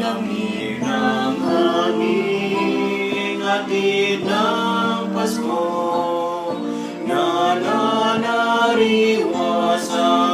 lamig ng aming atid ng Pasko na nanariwasan.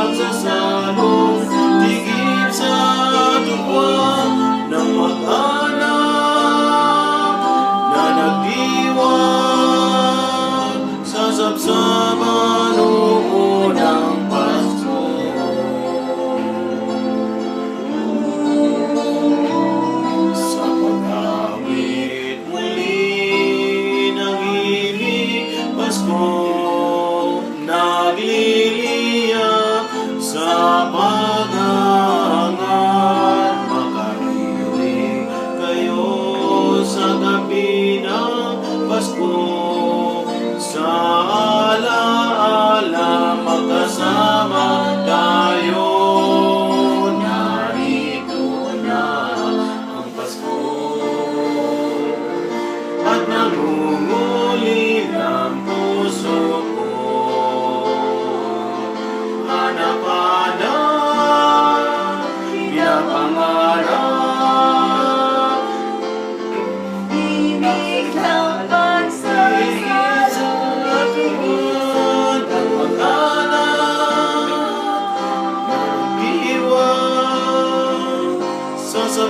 pagsasanong Digib sa duwa ng mag-anak Na nagdiwag sa sapsan Amen.